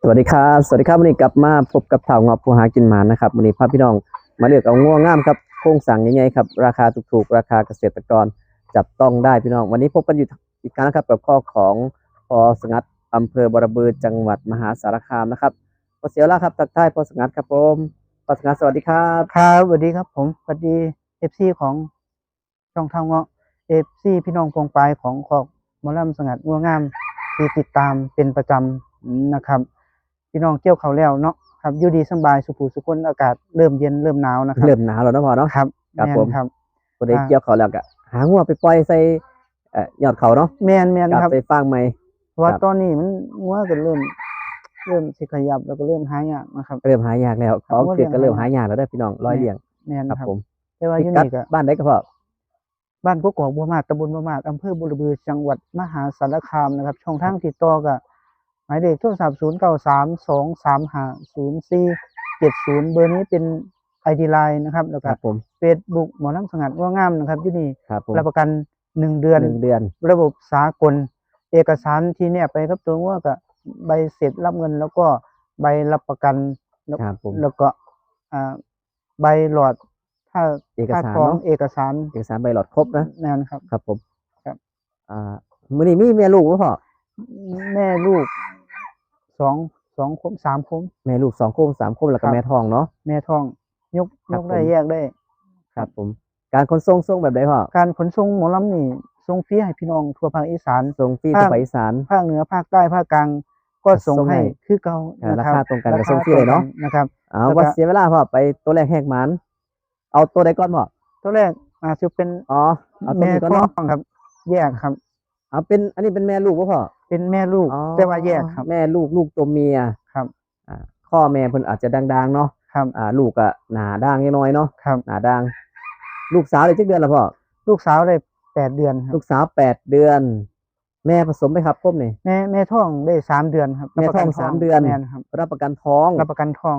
สวัสดีครับ สวัสดีครับวันนี้กลับมาพบกับเถ่างอบผู้หากินหมานะครับวันนี้พาพี่น้องมาเลือกเอาง่วงงามครับโครงสั่งยังไงครับ ราคาถูกๆ ราคาเกษตรกรจับต้องได้พี่น้อง วันนี้พบกันอยู่อีกครั้งนะครับกับข้อของพอสงัดอำเภอบรบือจังหวัดมหาสารคามนะครับพอเสียวล่าครับทักทายพอสงัดครับผมพอสงัดสวัสดีครับครับสวัสดีครับผมสวัสดีเอฟซีของช่องทางเงาะเอฟซีพี่น้องพงปลายของขอกมอลำสงัดงัวงาม ที่ติดตามเป็นประจำนะครับ พี่น้องเกี่ยวเขาวแล้วเนาะครับอยู่ดีสำบายสุขูสุคนอากาศเริ่มเย็นเริ่มหนาวนะครับเริ่มหนาวแล้วเนาะพอเนาะครับครับแม่นผมครับพอได้อ่าเกี่ยวเขาวแล้วก็หางัวไปปล่อยใส่เอ่อยอดเขาเนาะแมนแมนกลับครับไปฟางใหม่เพราะว่าครับตอนนี้มันงัวก็เริ่มเริ่มสิขยับแล้วก็เริ่มหายากนะครับเริ่มหายากแล้วครัขบองเสียก็เริ่มหาหายายยากแล้วได้อพี่น้องร้อยเลี้ยงแมนครับครับผมแต่ว่าอยู่กัดนี่ก็บ้านได้ก็พอ บ้านกกอกบัวมาศตำบลบัวมาศอำเภอบุรบือจังหวัดมหาสารคามนะครับ ช่องทางติดต่อก็หมายเลขโทรศัพท์0 9 3 2 3 5 0 4 7 0เบอร์นี้เป็นไอดีไลน์นะครับแล้วคก็รับผม เฟซบุ๊กหมอลำสงัดว่างามนะครับที่นี่ครับผมรับประกันหนึ่งเดือน หนึ่งเดือน ระบบสากล เอกสารที่เนี่ยไปครับตัวว่าก็ใบเสร็จรับเงิน แล้วก็ใบรับประกัน แล้วครับผม แล้วก็อ่าใบหลอด ถ้าเอกถ้าสารท้องเนาะเอกสารเอกสารใบหลอดครบนะ นั่นครับ ครับผมครับ อ่ามื้อนี้มีแม่ลูกบ่พ่อแม่ลูกสองสองคมสามคม แม่ลูกสองโคมสามโคมแล้วก็ครับ แม่ทองเนาะ แม่ท้อง ยกครัยบกได้ผม แยกได้ ครับ ผม การขนส่งส่งแบบใดพ่อการขนส่งหมอลำนี่ส่งฟรีให้พี่น้องทั่วภาคอีสาน ส่งฟรีภาคทั่วไปอีสาน ภาคเหนือภาคใต้ภาคกลางก็ส่งส่งให้ให้คือเก่าอ่านะครับราคาตรงกันกับราคาส่งฟรีเลยเนาะตรงกันะครับ เอาแล้วก็ว่าเสียเวลาพ่อไปตัวแรกแหกหมัน เอาตัวใดก่อนพ่อตัวแรกอาจจะเป็นอ๋อเอาตัวแม่นี้ก่อนท้อเนาะงครับ แยกครับ เอาเป็นอันนี้เป็นแม่ลูกบ่พ่อ เป็นแม่ลูก อ๋อแต่ว่าแยกครับ แม่ลูกลูกตัวเมียครับ อ่าข้อแม่เพิ่นอาจจะดังๆเนาะครับ อ่าลูกอะหนาด่างน้อยๆเนาะครับ หนาด่าง ลูกสาวได้จักเดือนแล้วพ่อลูกสาวได้แปดเดือนครับ ลูกสาวแปดเดือน แม่ผสมไหมครับครบนี่ แม่แม่ท้องได้สามเดือนครับแม่รับประกันท้องสามเดือน แม่นครับ รับประกันท้องรับประกันท้อง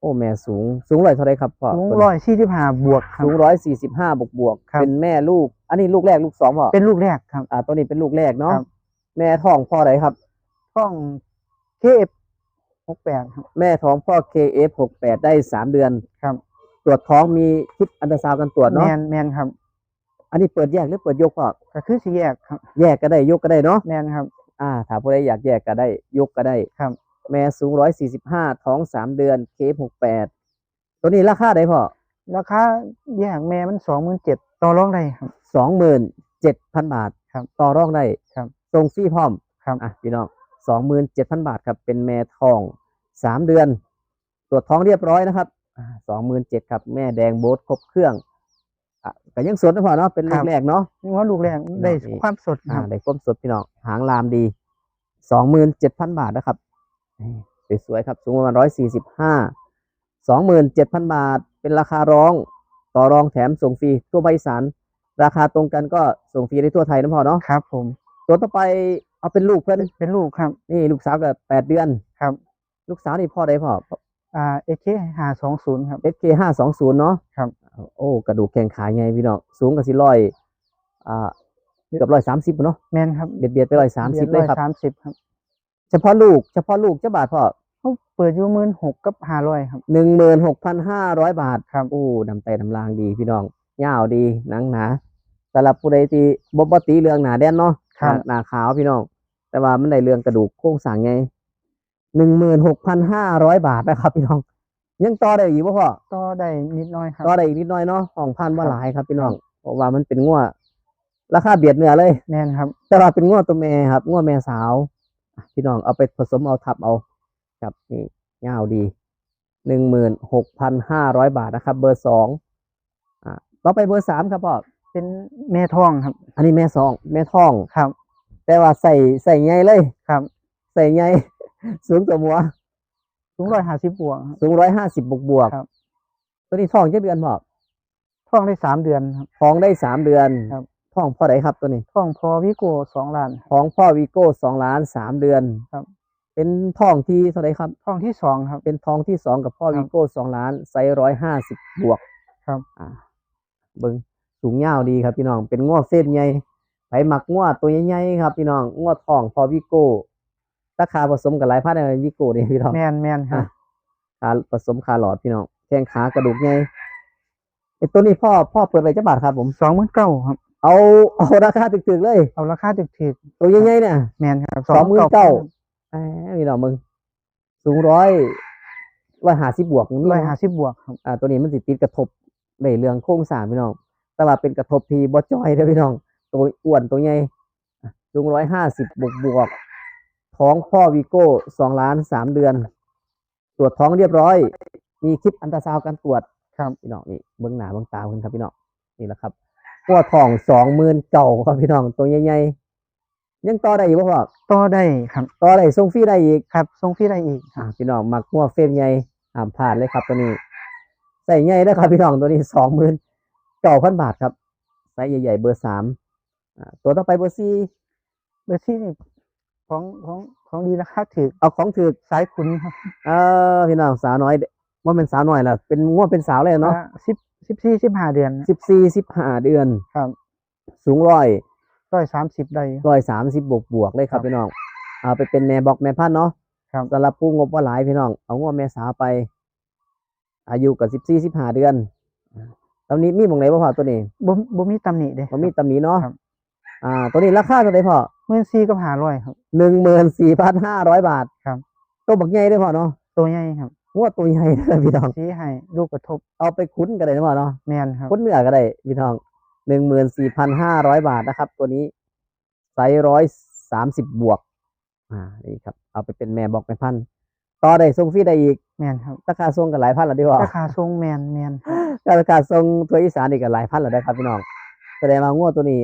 โอ้แม่สูงสูงร้อยเท่าไรครับพ่อสูงร้อยสี่สิบห้าบวกครับสูงร้อยสี่สิบห้าบวกบวกๆครับเป็นแม่ลูก อันนี้ลูกแรกลูกสองพ่อเป็นลูกแรกครับ อ่าตัวนี้เป็นลูกแรกเนาะครับแม่ท้องพ่อใดครับท้องเคเอฟหกแปดครับแม่ท้องพ่อ KF68 ได้สามเดือนครับ ตรวจท้องมีคิดอันตราซาวด์กันตรวจแมเนาะนแมนครับ อันนี้เปิดแยกหรือเปิดยกพ่อก็คือสีแยกครับ แยกก็ได้ยกก็ได้เนาะแมนครับ อ่าถ้าผู้ใดอยากแยกก็ได้ยกก็ได้ครับ แม่สูงร้อยสี่สิบห้าท้องสามเดือน KF68 ตัวนี้ราคาได้พ่อราคาแยกแม่มันสองหมื่นเจ็ดต่อรองได้ครับสองหมื่นเจ็ดพันบาทครับต่อรองได้ครับทรงฟรีพร้อมครับอะพี่น้องสองหมื่นเจ็ดพันบาทครับ เป็นแม่ทองสามเดือน ตรวจท้องเรียบร้อยนะครับสองหมื่นเจ็ดครับ แม่แดงโบสครบเครื่องอะก็ยังสดนะพ่อเนาะเป็นลูกแรกเนาะนี่ว่าลูกแรกได้นี่ความสดคอ่ารับได้ความสดพี่น้องหางลามดีสองหมื่นเจ็ดพันบาทนะครับนี่ สวยๆครับ สูงประมาณร้อยสี่สิบห้าสองหมื่นเจ็ดพันบาท เป็นราคาร้อง ต่อรองแถมส่งฟรีทั่วภาคอีสานราคาตรงกันก็ส่งฟรีได้ทั่วไทยนะพ่อเนาะครับ ผม ตัวต่อไปเอาเป็นลูกเพื่อนเป็นลูกครับ นี่ลูกสาวกับแปดเดือนครับ ลูกสาวนี่พ่อได้พ่ออ่าเอเคหาสองศูนย์ครับ SK ห้าสองศูนย์เนาะครับโอ้กระดูกแข็งขาไงพี่น้องสูงกับสิร้อยอ่าเกือบร้อยสามสิบเนาะแมนครับเบียดเบียดไปร้อยสามสิบเลยครับสามสิบครับ เฉพาะลูก เฉพาะลูกเจ้าบาทพ่อเขาเปิดอยู่หมื่นหกกับห้าร้อยครับ หนึ่งหมื่นหกพันห้าร้อยบาทครับโอ้ดำไตดำลางดีพี่น้องยาวดีหนังหนาสำหรับผู้ใดที่บบปตีเรื่องหนาแดนเนาะครับ หนาขาวพี่น้อง แต่ว่ามันได้เรื่องกระดูกโครงสร้างไงหนึ่งหมื่นหกพันห้าร้อยบาทนะครับ พี่น้อง ยังต่อได้อีกบ่พ่อ ก็ได้นิดหน้อยครับ ต่อได้อีกนิดหน้อยเนาะของพันว่าครับหลายครับพี่น้อง เพราะว่ามันเป็นงัวราคาเบียดเนื้อเลย แมนครับ แต่ว่าเป็นงัวตัวแม่ครับงัวแม่สาวอะ พี่น้องเอาไปผสมเอาทับเอาครับนี่ยาวดีหนึ่งหมื่นหกพันห้าร้อยบาทนะครับ เบอร์สองอ่าต่อไปเบอร์สามครับพ่อเป็นแม่ท้องครับ อันนี้แม่สองแม่ท้องครับ แต่ว่าใส่ใส่ใหญ่เลยครับ ใส่ใหญ่สูงกว่าหัวสูงร้อยห้าสิบบวกครับสูงร้อยห้าสิบบวกบวกๆครับตัวนี้ท้องเจ็ดเดือนพ่อท้องได้สามเดือนครับท้องได้สามเดือนครับ ท้องพ่อไหนครับตัวนี้ท้องพอวิโก้สองล้านท้องพ่อวีโก้สองล้านสามเดือนครับ เป็นท้องที่เท่าไหรครับท้องที่สองครับ เป็นท้องที่สองกับพ่อครับวีโก้สองล้านไซร้อยห้าสิบบวกครับอ่าเบิงสูงยาวดีครับพี่น้องเป็นงอกเส้นใหญ่ไปหมักงัวตัวใหญ่ๆครับพี่น้องงัวทองพอวิโก้ราคาผสมกับหลายพันเลยวิโก้นี่พี่น้องแมนแมนครับขาผสมขาหลอดพี่น้องแข้งขากระดูกใหญ่ไอตัวนี้พ่อพ่อเปิดไปจะบาทครับผมสองหมื่นเก้าครับ เอาเอาราคาถึกๆเลย เอาราคาถึกถึกตัวใหญ่ๆเนี่ยๆแมนครับสองหมื่นเก้าแหมพี่น้องมึง สูงร้อยร้อยห้าสิบบวกมีร้อยเนาะห้าสิบบวกครับอ่าตัวนี้มันสิติดกระทบในเรื่องโครงสร้างพี่น้อง แต่ว่าเป็นกระทบที่บ่จอยเด้อพี่น้อง ตัวอ้วนตัวใหญ่อะสูงร้อยห้าสิบบวกบวกท้องพ่อวีโก้สองล้านสามเดือน ตรวจท้องเรียบร้อย มีคลิปอันตราซาวด์การตรวจครับพี่น้องนี่เบื้องหน้าเบื้องตาคุณครับพี่น้องนี่แหละครับ หัวทองสองหมื่นเก่าครับพี่น้องตัวใหญ่ๆยังต่อได้อีกบ่พ่อต่อได้ครับต่อได้ส่งฟรีได้อีกครับส่งฟรีได้อีกคอ่ารับพี่น้องมักหัวเฟรมใหญ่ห้ามพลาดเลยครับตัวนี้ใส่ใหญ่นะครับพี่น้องตัวนี้สองหมื่นเก้าพันบาทครับไซส์ใหญ่ๆเบอร์สามอ่าตัวต่อไปเบอร์สี่เบอร์ที่นี่ของของของดีราคาถือเอาของถือสายขุนครับ เออพี่น้องสาวน้อยว่าเป็นสาวน้อยล่ะเป็นง่วเป็นสาวเลยเนาะสิบ สิบสี่สิบห้าเดือนสิบสี่สิบห้าเดือน ครับสูงร้อยร้อยสามสิบได้ร้อยสามสิบบวกบวกๆเลยครับครับพี่น้องเอาไปเป็นแม่บอกแม่พันธุ์เนาะครับสำหรับผู้งบว่าหลายพี่น้อง เอาง่วแม่สาวไป อายุกับสิบสี่สิบห้าเดือนตอนนี้มีหมองไหนบ่พอตัวนี้บ่บ่มีตำหนิเด้มันมีตำหนิเนาะครับอ่า ตัวนี้ราคาเท่าไหร่พอหมื่นสี่กับห้าร้อยครับหนึ่งหมื่นสี่พันห้าร้อยบาทครับตัวบักใหญ่ได้อพอเนาะตัวใหญ่ครับ งวดตัวใหญ่เด้อพี่น้องสีให้ลูกกระทบ เอาไปคุ้นกันได้นะพอเนาะแมนครับคุ้นเนื้อก็ได้พี่น้องหนึ่งหมื่นสี่พันห้าร้อยบาทนะครับ ตัวนี้ไซส์ร้อยสามสิบบวก อ่านี่ครับ เอาไปเป็นแม่บอกแม่พันธุ์ต่อได้ส่งฟรีได้อีกแมนครับราคาส่งกันหลายพันแล้วดีกว่าราคาทรงแมนแมนครับราคาส่งทัวร์อีสานอีกก็หลายพันแล้วได้ครับพี่น้องแสดงว่างวดตัวนี้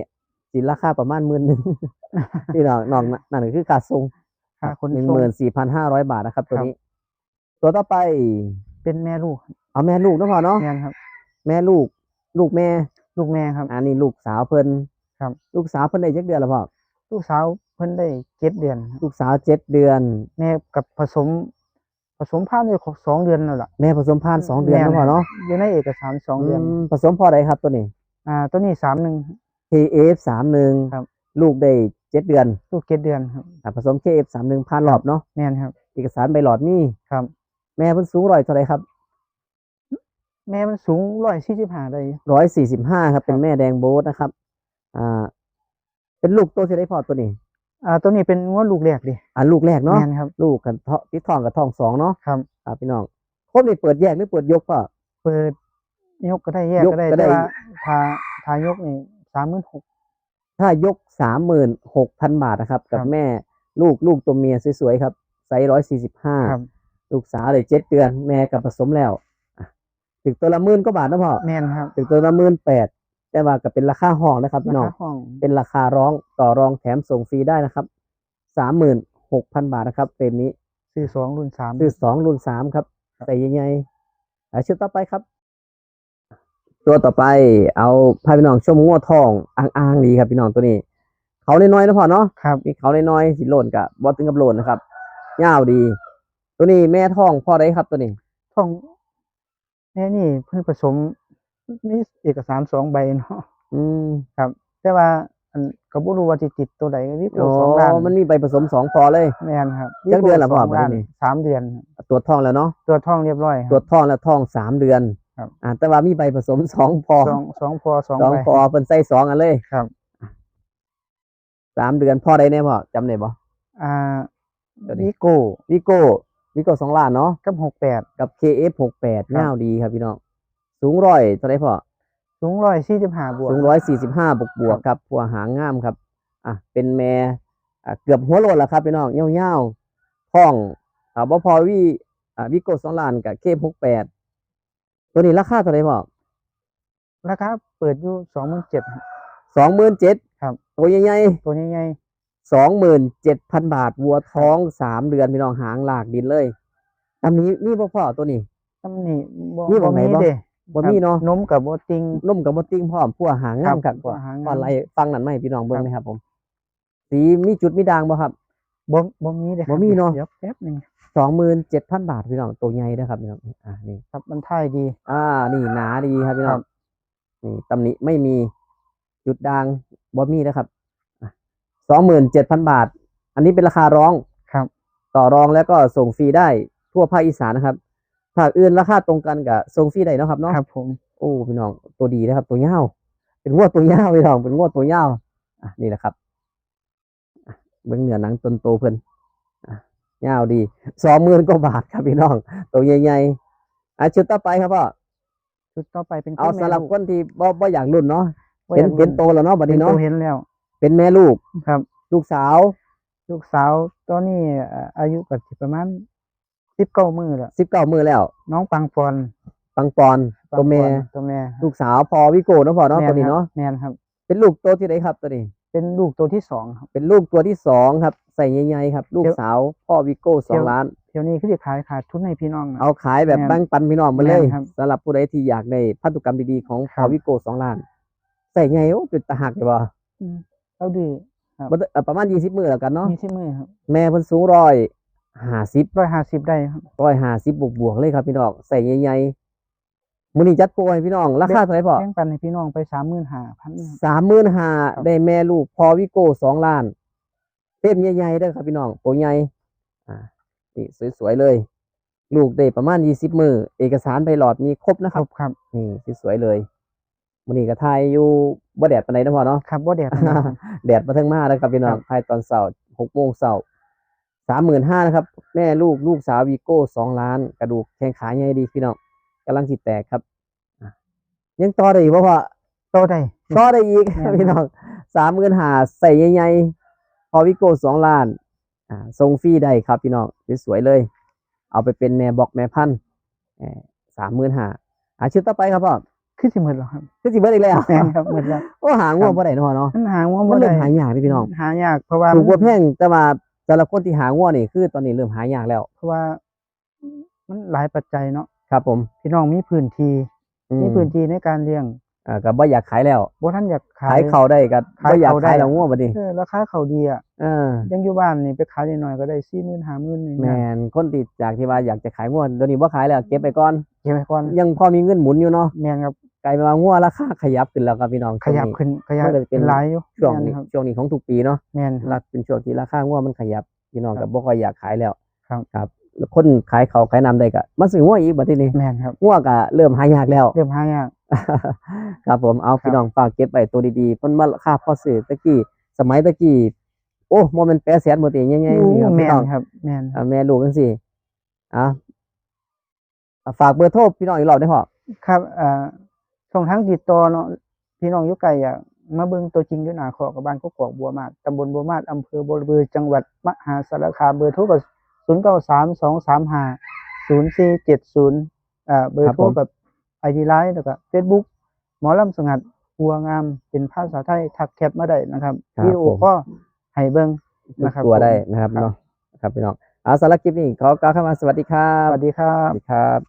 สิราคาประมาณหมื่นหนึ่งพี่น้องน้องนั่นก็คือค่าส่งค่าขนหนึ่งส่งหมื่นสี่พันห้าร้อยบาทนะครับ ตัวครับนี้ ตัวต่อไปเป็นแม่ลูกครับเอาแม่ลูกนะพอเนาะแมนครับ แม่ลูก ลูกแม่ ลูกแม่ครับ อันนี้ลูกสาวเพิ่นครับ ลูกสาวเพิ่นได้จักเดือนแล้วพ่อลูกสาวเพิ่นได้เจ็ดเดือนครับลูกสาวเจ็ดเดือน แม่กับผสม ผสมพันธุ์ได้ครบสองเดือนแล้วล่ะ แม่ผสมพันธุ์สองเดือนนะพ่อเนาะอยู่ในเอกสารสองเดือนมผสมพอใดครับตัวนี้ อ่าตัวนี้สามหนึ่ง KF สามหนึ่งครับ ลูกได้เจ็ดเดือนลูกเจ็ดเดือนครับ อะผสม KF สามหนึ่งพันหลอดเนาะแมนครับ เอกสารใบหลอดนี่ครับ แม่เพิ่นสูงร้อยเท่าไหรครับแม่มันสูงร้อยสี่สิบห้าได้ร้อยสี่สิบห้าครับ เป็นครับแม่แดงโบ๊ทนะครับ อ่า เป็นลูกตัวที่ได้พอตัวนี้ อ่า ตัวนี้เป็นงวดลูกแรกดิอ่าลูกแรกเนาะแมนครับ ลูกกันท้องติดทองกับทองสองเนาะครับ อ่าพี่น้องครบนี่เปิดแยกหรือเปิดยกก็เปิดยกก็ได้แยกยกก็ได้ก็ได้ แต่ว่าทาทายกนี่สามหมื่นหก ถ้ายกสามหมื่นหกพันบาทนะครับ กับครับ แม่ลูกลูกตัวเมียสวยๆครับไซส์ร้อยสี่สิบห้า ครับ ลูกสาวเลยเจ็ดเดือน แม่กับผสมแล้วอะถึงตัวละหมื่นก็บาทนะพ่อแมนครับถึงตัวละหมื่นแปดแต่ว่าก็เป็นราคาห้องนะครับพี่ราน้องคาห้องเป็นราคาร้องต่อรองแถมส่งฟรีได้นะครับสามหมื่นหกพันบาทนะครับเฟรมนี้ซื้อสองรุ่นสามคือสองรุ่นสามครับครับใส่ใหญ่ๆอะชุดต่อไปครับ ตัวต่อไปเอาพาพี่น้องชมงัวทองอ่างๆดีครับพี่น้องตัวนี้ เขาน้อยๆนะพ่อเนาะครับมีเขาน้อยๆสิโลนกับบอถึงกับโลนนะครับยาวดี ตัวนี้แม่ท้องพ่อได้ครับตัวนี้ ท้องแม่นี่เพิ่งผสมมีเอกสารสองใบเนาะอืมครับ แต่ว่าอันก็บ่รู้ว่าสิติดตัวใดวิโก้อ๋อสองล้านมันมีใบผสมสองพอเลย แม่นครับจักเดือนละพ่อสงล้านบัดนี้ สามเดือนครับตรวจท้องแล้วเนาะตัวท้องเรียบร้อยคตรวรับจท้องแล้วท้องสามเดือนครับ อ่าแต่ว่ามีใบผสมสองพอสองสองพอสองสองใบพอเป็นไส้สองอันเลยครับ สามเดือนพ่อได้แน่พ่อจำได้บ่ อ่าเดี๋ยวนี้ วิโก้วิโก้ วิโก้สองล้านเนาะกับหกแปด กับ KF หกแปดครับ เงาวดีครับพี่น้องสูงร้อยเท่าไรพ่อสูงร้อยสี่สิบห้าบวก สูงร้อยสี่สิบห้าบวกบวกครับผัวหางงามครับอะเป็นแม่อะเกือบหัวโลนแล้วครับพี่น้องเงี้ยวๆท้องอ่าบ่พอวิอ่าวิโก้สองล้านกับ KF หกแปดตัวนี้ราคาเท่าไรพ่อ ราคาเปิดอยู่สองหมื่นเจ็ด สองหมื่นเจ็ดครับ ตัวใหญ่ตัวนี้ไงๆ สองหมื่นเจ็ดพันบาทวัวท้องสามเดือนพี่น้องหางหลากดินเลยอันนี้มีบ่พ่อตัวนี้ตำหนิบ่มีบ่ไหนบ่เด้บ่มีเนาะนมกับบ่ติงนุ่มกับมติ้งพร้อมพัวหางงามครักับพั่วหางงามก่อนไล่ฟังนั่นไหมพี่น้องเบิ่งครับนะครับผม สีมีจุดมีด่างบ่ครับบ่บ่มีเด้ครับบ่มีเนาะเดี๋ยวแป๊บหนึงสองหมื่นเจ็ดพันบาทพี่น้องตัวใหญ่นะครับพี่น้องอ่านี่ครับมันท่ายดี อ่า นี่หนาดีครับพี่น้องครับนี่ตำหนิไม่มีจุดด่างบ่มีนะครับ สองหมื่นเจ็ดพันบาท อันนี้เป็นราคาร้องครับ ต่อรองแล้วก็ส่งฟรีได้ทั่วภาคอีสานนะครับภาคอื่นราคาตรงกันกับส่งฟรีได้เนาะครับเนาะครับผมโอ้พี่น้องตัวดีนะครับ ตัวยาวเป็นงวดตัวยาวพี่น้องเป็นงวดตัวยาวอะนี่แหละครับอะเบื้องเหนือหนังตนโตเพิ่นอะยาวดีสองหมื่นกว่าบาทครับพี่น้อง ตัวใหญ่ๆอะชุดต่อไปครับพ่อชุดต่อไปเป็นเอาคุณแม่สำหรับลูกคนที่บ่บ่อยากรุ่นเนาะบ่เป็นอยากเป็นโตแล้วเนาะบัดเป็นนี้โตเนาะเห็นแล้ว เป็นแม่ลูกครับ ลูกสาว ลูกสาวตอนนี้เอ่ออายุก็สิประมาณสิบเก้ามือแล้วสิบเก้ามือแล้ว น้องปังปอนปังปอนปังตัวแม่ปอนตัวแม่ครับลูกสาวพอวิโก้เนาะพ่อเนาะแม่ตัวนี้ครับเนาะแม่นครับ เป็นลูกตัวที่ไหนครับตัวนี้เป็นลูกตัวที่สองครับเป็นลูกตัวที่สองครับใส่ใหญ่ๆครับ ลูกเดี๋ยวสาวพ่อวิโก้สองเดี๋ยวล้านเที่ยวนี้คือจะขายขาดทุนให้พี่น้องนะเอาขายแบบแม่นแบ่งปันพี่น้องมาเลยแม่นครับสำหรับผู้ใดที่อยากได้พันธุกรรมดีๆของครัพอบวิโก้สองล้าน ใส่ไงโอ้เป็นตาหักเลยบ่อืม เอาดีครับบ่ได้เอ่อประมาณยี่สิบมือแล้วกันเนาะมีที่มือครับแม่เพิ่นสูงร้อยห้าสิบร้อยห้าสิบได้ครับร้อยห้าสิบบวกบวกๆเลยครับพี่น้องใส่ใหญ่ๆมื้อนี้จัดโปรให้พี่น้องราคาเท่าไหร่พ่อ แบ่งปันให้พี่น้องไปสามหมื่นห้าพัน สามหมื่นห้าครับ ได้แม่ลูกพอวิโก้สองล้านเต็มใหญ่ๆเด้อครับพี่น้องตัวใหญ่อ่านี่สวยๆเลย ลูกได้ประมาณยี่สิบมือเอกสารใบหลอดมีครบนะคครัรับบครับ นี่สวยๆเลย มันนี้ก็ทายอยู่บ่แดดปานใดนะพ่อเนาะ ครับว่าแดดนะครับ แดดมาทั้งมาแล้วครับพี่น้องครับทายตอนเสาร์หกโมงเสาร์สามหมื่นห้านะครับ แม่ลูกลูกสาววีโก้สองล้าน กระดูกแข้งขาใหญ่ดีพี่น้องกำลังสิแตกครับอะยังต่อได้อีกบ่พ่อโตได้ต่อได้อีกแม่นพี่น้องสามหมื่นห้าใส่ใหญ่ๆพอวิโก้สองล้าน อ่าทรงฟรีได้ครับพี่น้องสวยๆเลย เอาไปเป็นแม่บอกแม่พันธุ์สามหมื่นห้าอะชุดต่อไปครับพ่อ คือสิหมดแล้วครับคือสิเบิดอีกแล้วแม่นครับหมดแล้วโอ้หาง่วงบ่ได้เนาะเนาะมันหาว่ามับ่นได้เริ่มหายากนี่พี่น้องหายากเพราะว่าถูกว่ามันแพงแต่ว่าสำหรับคนที่หาง่วงนี่คือตอนนี้เริ่มหายากแล้ว เพราะว่า มันหลายปัจจัยเนาะครับ ผมพี่น้องมีพื้นที่อืมีพื้นที่ในการเลี้ยงอ่าก็บ่อยากขายแล้วบ่ท่านอยากขาขาย ยเขาได้ก็ขายบ่อยากเขาได้ ขายแล้วง่วงบัดนี้เออราคาเขาดีอะเออ ยังอยู่บ้านนี่ไปขายหน่อยๆก็ได้สี่หมื่นห้าหมื่นนี่แม่นะนคนที่จากที่ว่าอยากจะขายง่วงเดี๋ยวนี้บ่ขายแล้วเก็บไปก่อน เก็บไว้ก่อนยังพอมีเงินหมุนอยู่เนาะแม่นครับ กลายเป็นว่าง่วงราคาขยับขึ้นแล้วครับพี่น้องขยับช่วงนี้ขึ้นขยับมันก็จะเป็นเป็นหลายอยู่ช่วงแม่นี้นครับช่วงนี้ของทุกปีเนาะแม่นครัรับกเป็นช่วงที่ราคาง่วงมันขยับพี่น้องครัก็บบ่ค่อยอยากขายแล้วครับครับแล้วคนขายเขาวขายน้ำได้ก็มาซื้อง่วงอีกบัดทีนี้แม่นครับง่วงก็เริ่มหายากแล้ว เริ่มหายากครับผมเอาครับพี่น้องฝากเก็บไว้ตัวดีๆเพิ่นมาค่าพ่อซื้อตะกี้สมัยตะกี้โอ้โมเมนต์แปดแสนหมดเองง่ายๆสิครับแม่พี่น้องนครับแม่นอ่าแม่ลูกจังซี่อะอะฝากเบอร์โทรพี่น้องอีกรอบได้พอครับอ่า ช่องทางติดต่อเนาะพี่น้องอยู่ไกลอยากมาเบิ่งตัวจริงด้วยหน้าขอกับบ้านกกอกบัวมาศตำบลบัวมาศอำเภอบัวระเบือจังหวัดมหาสารคามเบอร์โทรก็0932350470อ่าเบอร์โทรกับ ID Line แล้วก็ Facebook หมอลำสงัดบัวงามเป็นภาษาไทยทักแคปมาได้นะครับวิดีโอก็ให้เบิ่งนะครับตัวได้ผมนะครับครับเนาะครับพี่น้องเอาสำหรับคลิปนี้ขอกล่าวคำว่าสวัสดีครัสบวัสดีครัสบวัสดีครับ